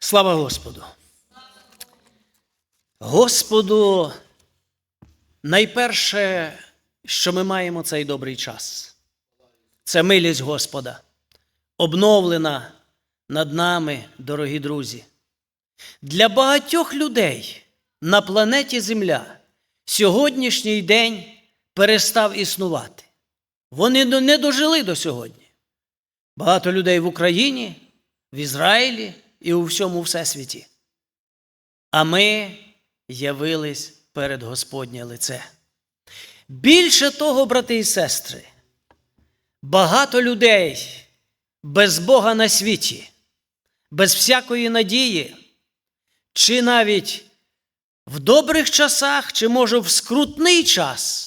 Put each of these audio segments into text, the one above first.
Слава Господу! Господу, найперше, що ми маємо цей добрий час, це милість Господа, обновлена над нами, дорогі друзі. Для багатьох людей на планеті Земля сьогоднішній день перестав існувати. Вони не дожили до сьогодні. Багато людей в Україні, в Ізраїлі і у всьому всесвіті. А ми явились перед Господнє лице. Більше того, брати і сестри, багато людей без Бога на світі, без всякої надії, чи навіть в добрих часах, чи може в скрутний час,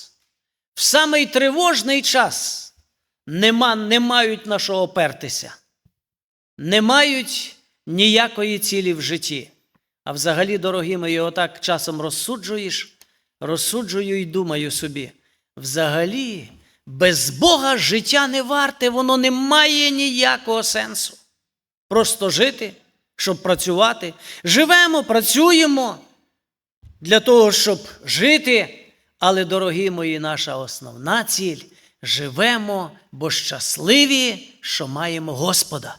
в самий тривожний час нема, не мають на що опертися, не мають ніякої цілі в житті. А взагалі, дорогі мої, отак часом розсуджуєш, розсуджую і думаю собі. Взагалі, без Бога життя не варте, воно не має ніякого сенсу. Просто жити, щоб працювати. Живемо, працюємо для того, щоб жити. Але, дорогі мої, наша основна ціль живемо, бо щасливі, що маємо Господа.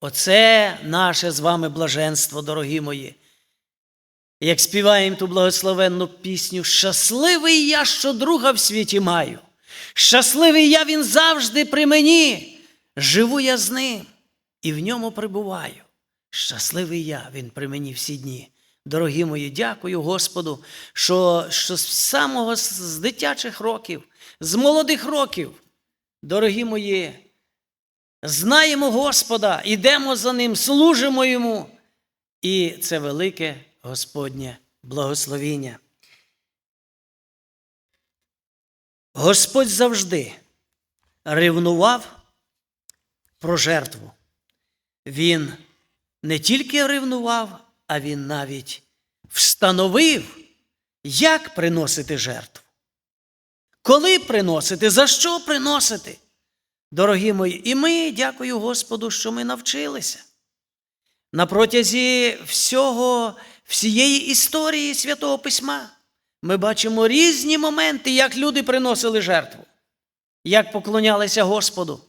Оце наше з вами блаженство, дорогі мої. Як співаємо ту благословенну пісню, щасливий я, що друга в світі маю. Щасливий я, він завжди при мені. Живу я з ним і в ньому прибуваю. Щасливий я, він при мені всі дні. Дорогі мої, дякую Господу, що, що з самого з- дитячих років, з молодих років, дорогі мої, знаємо Господа, ідемо за Ним, служимо Йому. І це велике Господнє благословіння. Господь завжди ревнував про жертву. Він не тільки ревнував, а він навіть встановив, як приносити жертву. Коли приносити, за що приносити? Дорогі мої, і ми, дякую Господу, що ми навчилися. На протязі всього, всієї історії Святого Письма ми бачимо різні моменти, як люди приносили жертву, як поклонялися Господу.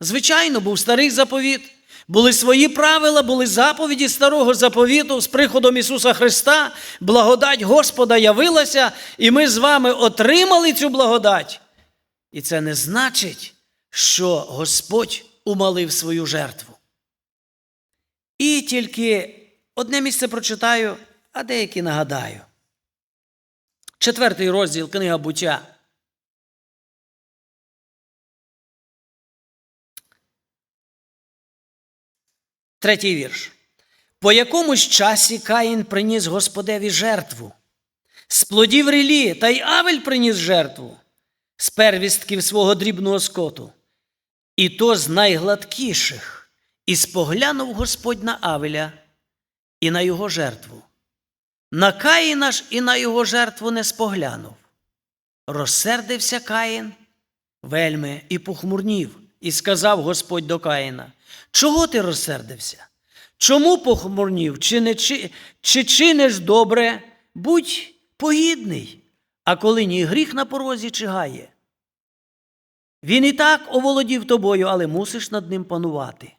Звичайно, був старий заповіт, були свої правила, були заповіді старого заповіту з приходом Ісуса Христа. Благодать Господа явилася, і ми з вами отримали цю благодать. І це не значить, що Господь умалив свою жертву. І тільки одне місце прочитаю, а деякі нагадаю. Четвертий розділ книга буття. Третій вірш. По якомусь часі Каїн приніс Господеві жертву. З плодів рілі, та й Авель приніс жертву з первістків свого дрібного скоту. І то з найгладкіших. І споглянув Господь на Авеля і на його жертву. На Каїна ж і на його жертву не споглянув. Розсердився Каїн вельми і похмурнів, і сказав Господь до Каїна: Чого ти розсердився? Чому похмурнів? Чи, не, чи, чи чиниш добре? Будь погідний, а коли ні гріх на порозі чигає. Він і так оволодів тобою, але мусиш над ним панувати.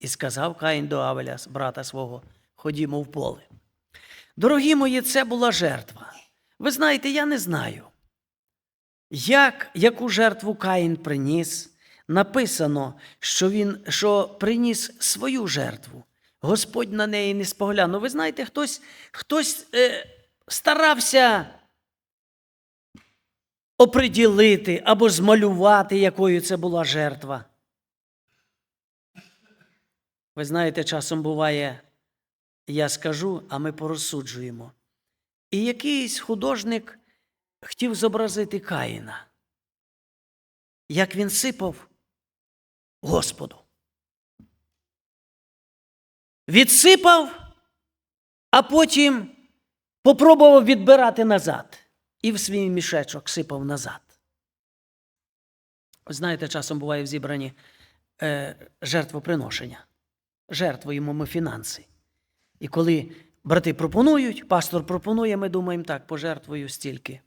І сказав Каїн до Авеля, брата свого, ходімо в поле. Дорогі мої, це була жертва. Ви знаєте, я не знаю, як, яку жертву Каїн приніс. Написано, що він що приніс свою жертву. Господь на неї не споглянув. Ви знаєте, хтось, хтось е, старався оприділити або змалювати, якою це була жертва. Ви знаєте, часом буває, я скажу, а ми порозсуджуємо. І якийсь художник хотів зобразити Каїна, як він сипав Господу. Відсипав, а потім попробував відбирати назад. І в свій мішечок сипав назад. Знаєте, часом буває в зібранні е, жертвоприношення. жертвуємо ми фінанси. І коли брати пропонують, пастор пропонує, ми думаємо так, пожертвую стільки.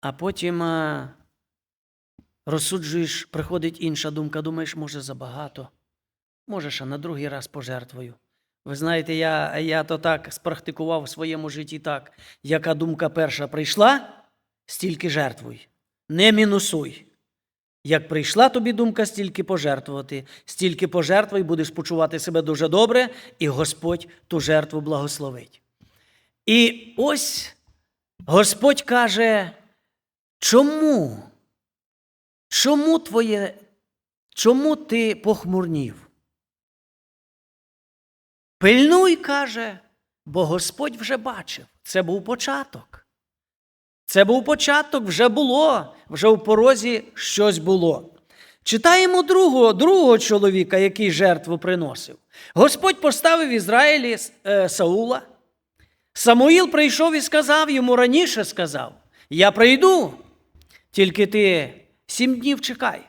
А потім а, розсуджуєш, приходить інша думка, думаєш, може, забагато. Може, ще на другий раз пожертвую. Ви знаєте, я, я то так спрактикував в своєму житті так. Яка думка перша прийшла, стільки жертвуй. Не мінусуй. Як прийшла тобі думка стільки пожертвувати, стільки пожертвуй, будеш почувати себе дуже добре, і Господь ту жертву благословить. І ось Господь каже, чому? Чому твоє, чому ти похмурнів? Пильнуй, каже, бо Господь вже бачив. Це був початок. Це був початок, вже було, вже в порозі щось було. Читаємо другого, другого чоловіка, який жертву приносив. Господь поставив Ізраїлі е, Саула. Самуїл прийшов і сказав йому раніше сказав: Я прийду, тільки ти сім днів чекай.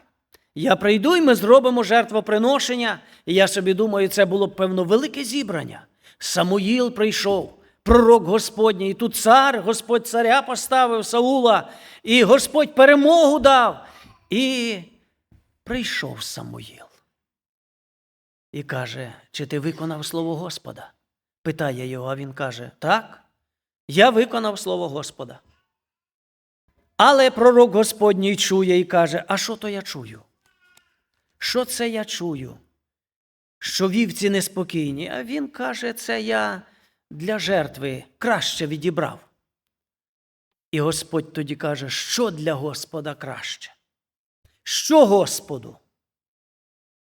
Я прийду і ми зробимо жертвоприношення. І я собі думаю, це було б, певно, велике зібрання. Самуїл прийшов, пророк Господній, і тут цар, Господь царя поставив Саула, і Господь перемогу дав. І прийшов Самуїл. І каже, чи ти виконав слово Господа? Питає його, а він каже: Так, я виконав слово Господа. Але пророк Господній чує і каже: А що то я чую? Що це я чую? Що вівці неспокійні, а він каже, це я для жертви краще відібрав. І Господь тоді каже, що для Господа краще? Що Господу?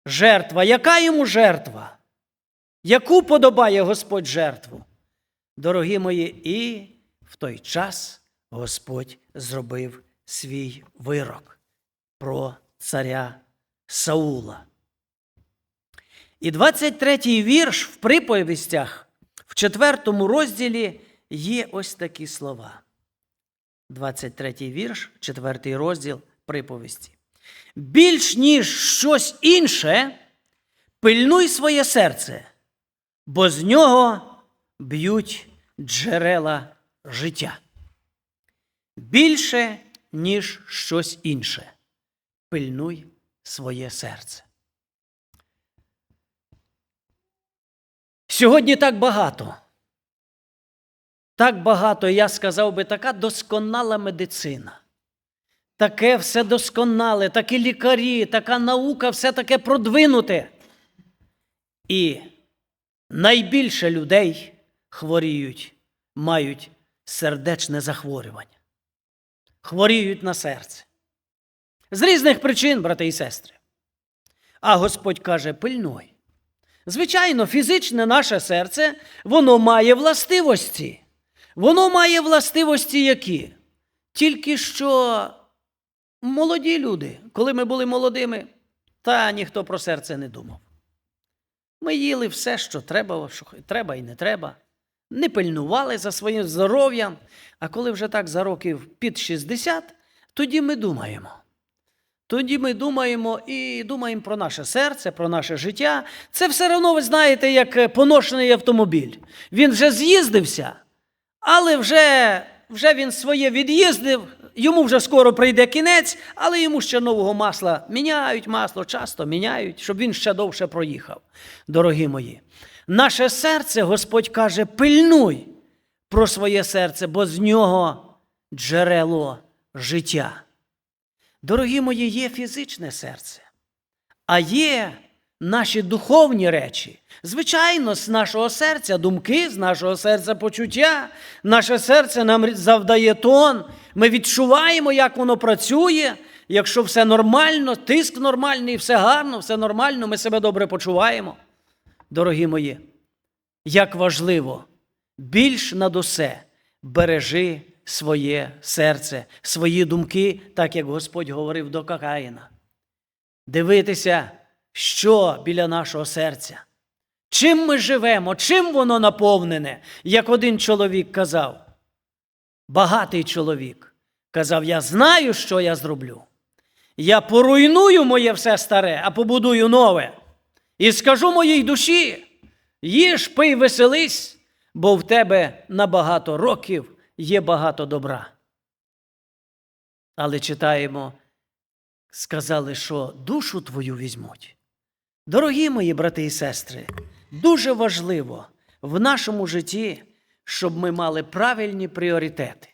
Жертва. Яка йому жертва? Яку подобає Господь жертву? Дорогі мої, і в той час Господь зробив свій вирок про царя Саула. І 23-й вірш в приповістях в четвертому розділі є ось такі слова. 23-й вірш, четвертий розділ приповісті. Більш ніж щось інше, пильнуй своє серце, бо з нього б'ють джерела життя. Більше, ніж щось інше. Пильнуй своє серце. Сьогодні так багато. Так багато, я сказав би, така досконала медицина. Таке все досконале, такі лікарі, така наука, все таке продвинуте. І найбільше людей хворіють, мають сердечне захворювання, хворіють на серце. З різних причин, брати і сестри. А Господь каже: пильнуй. Звичайно, фізичне наше серце, воно має властивості. Воно має властивості які? Тільки що молоді люди, коли ми були молодими, та ніхто про серце не думав. Ми їли все, що треба, що треба і не треба, не пильнували за своїм здоров'ям. А коли вже так за років під 60, тоді ми думаємо. Тоді ми думаємо і думаємо про наше серце, про наше життя. Це все одно, ви знаєте, як поношений автомобіль. Він вже з'їздився, але вже, вже він своє від'їздив, йому вже скоро прийде кінець, але йому ще нового масла міняють, масло часто міняють, щоб він ще довше проїхав. Дорогі мої, наше серце, Господь каже, пильнуй про своє серце, бо з нього джерело життя. Дорогі мої, є фізичне серце, а є наші духовні речі. Звичайно, з нашого серця думки, з нашого серця почуття, наше серце нам завдає тон. Ми відчуваємо, як воно працює. Якщо все нормально, тиск нормальний, все гарно, все нормально, ми себе добре почуваємо. Дорогі мої, як важливо, більш над усе бережи своє серце, свої думки, так як Господь говорив до Какаїна. Дивитися, що біля нашого серця. Чим ми живемо, чим воно наповнене, як один чоловік казав. Багатий чоловік казав: Я знаю, що я зроблю. Я поруйную моє все старе, а побудую нове. І скажу моїй душі: їж, пий, веселись, бо в тебе на багато років є багато добра. Але читаємо, сказали, що душу твою візьмуть. Дорогі мої брати і сестри, дуже важливо в нашому житті, щоб ми мали правильні пріоритети.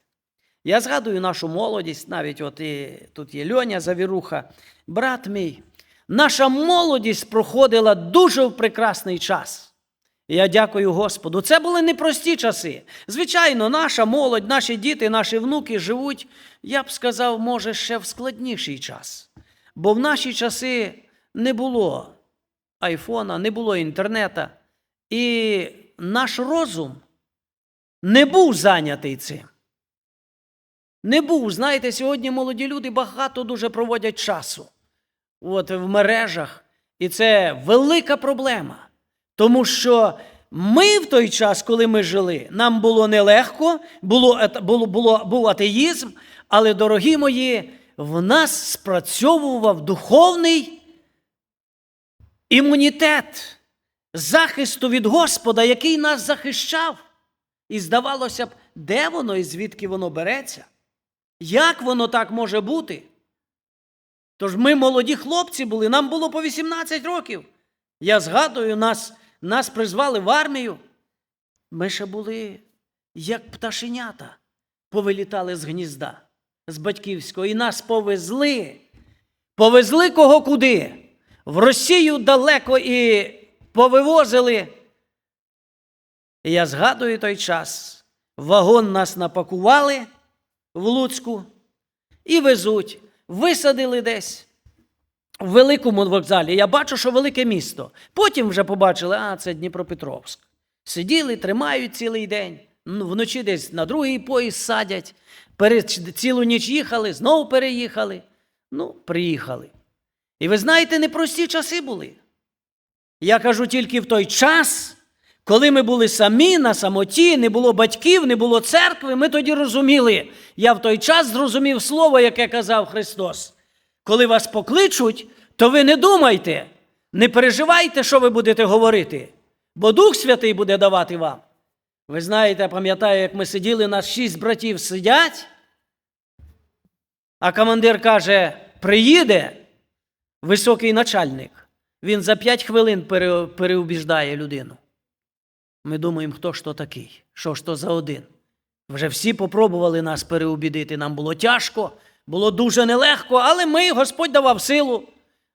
Я згадую нашу молодість, навіть от і тут є Льоня Завіруха, брат мій. Наша молодість проходила дуже в прекрасний час. Я дякую Господу. Це були непрості часи. Звичайно, наша молодь, наші діти, наші внуки живуть, я б сказав, може, ще в складніший час. Бо в наші часи не було айфона, не було інтернета. І наш розум не був зайнятий цим. Не був. Знаєте, сьогодні молоді люди багато дуже проводять часу от, в мережах. І це велика проблема. Тому що ми в той час, коли ми жили, нам було нелегко, було, було, було, був атеїзм, але, дорогі мої, в нас спрацьовував духовний імунітет захисту від Господа, який нас захищав. І здавалося б, де воно і звідки воно береться? Як воно так може бути? Тож ми молоді хлопці були, нам було по 18 років. Я згадую, нас, нас призвали в армію. Ми ще були як пташенята, повилітали з гнізда, з батьківського, і нас повезли. Повезли кого куди? В Росію далеко і повивозили. Я згадую той час. Вагон нас напакували в Луцьку і везуть. Висадили десь в великому вокзалі. Я бачу, що велике місто. Потім вже побачили, а це Дніпропетровськ. Сиділи, тримають цілий день. Вночі десь на другий поїзд садять. Пере- Цілу ніч їхали, знову переїхали. Ну, приїхали. І ви знаєте, непрості часи були. Я кажу тільки в той час, коли ми були самі на самоті, не було батьків, не було церкви, ми тоді розуміли. Я в той час зрозумів слово, яке казав Христос. Коли вас покличуть, то ви не думайте, не переживайте, що ви будете говорити, бо Дух Святий буде давати вам. Ви знаєте, пам'ятаю, як ми сиділи, нас шість братів сидять, а командир каже: приїде високий начальник. Він за п'ять хвилин пере, переубіждає людину. Ми думаємо, хто ж то такий, що ж то за один. Вже всі попробували нас переубідити. Нам було тяжко, було дуже нелегко, але ми, Господь давав силу.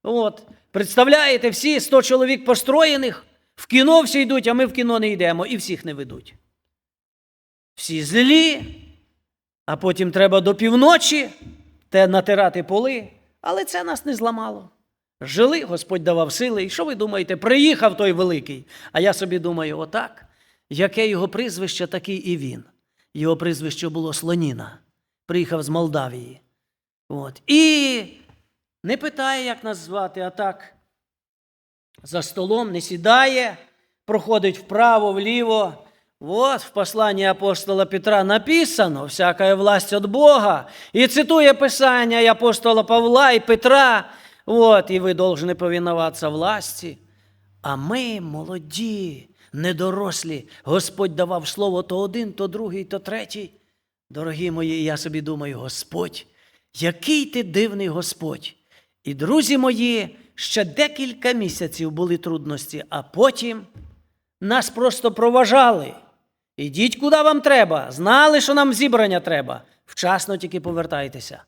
От. Представляєте, всі 100 чоловік построєних, в кіно всі йдуть, а ми в кіно не йдемо і всіх не ведуть. Всі злі, а потім треба до півночі те натирати поли, але це нас не зламало. Жили, Господь давав сили. І що ви думаєте, приїхав той великий. А я собі думаю, отак, яке його прізвище, такий і він. Його прізвище було Слоніна. Приїхав з Молдавії. От. І не питає, як нас звати, а так за столом не сідає, проходить вправо, вліво. Вот в посланні апостола Петра написано, всяка власть від Бога. І цитує Писання і апостола Павла і Петра. Вот, і ви повинні повинуватися власті. А ми молоді, недорослі. Господь давав слово то один, то другий, то третій. Дорогі мої, я собі думаю, Господь, який ти дивний Господь. І, друзі мої, ще декілька місяців були трудності, а потім нас просто проважали. Ідіть, куди вам треба. Знали, що нам зібрання треба. Вчасно тільки повертайтеся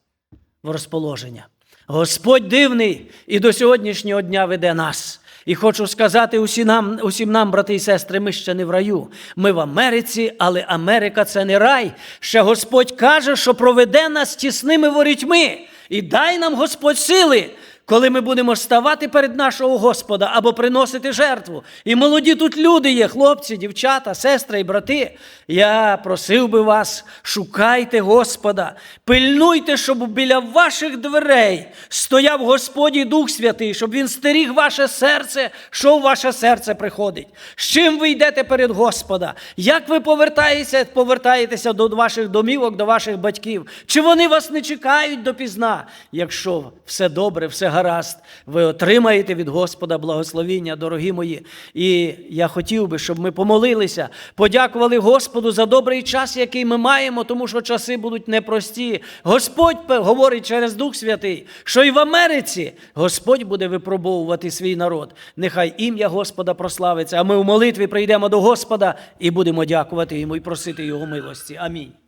в розположення. Господь дивний і до сьогоднішнього дня веде нас. І хочу сказати усім нам, усім нам, брати і сестри, ми ще не в раю. Ми в Америці, але Америка це не рай. Ще Господь каже, що проведе нас тісними ворітьми. І дай нам Господь сили, коли ми будемо ставати перед нашого Господа або приносити жертву. І молоді тут люди є, хлопці, дівчата, сестри і брати. Я просив би вас, шукайте Господа, пильнуйте, щоб біля ваших дверей стояв Господь і Дух Святий, щоб Він стеріг ваше серце, що в ваше серце приходить. З чим ви йдете перед Господа? Як ви повертаєтеся, повертаєтеся до ваших домівок, до ваших батьків? Чи вони вас не чекають допізна? Якщо все добре, все гаразд, гаразд, ви отримаєте від Господа благословіння, дорогі мої. І я хотів би, щоб ми помолилися, подякували Господу за добрий час, який ми маємо, тому що часи будуть непрості. Господь говорить через Дух Святий, що і в Америці Господь буде випробовувати свій народ. Нехай ім'я Господа прославиться. А ми в молитві прийдемо до Господа і будемо дякувати йому і просити Його милості. Амінь.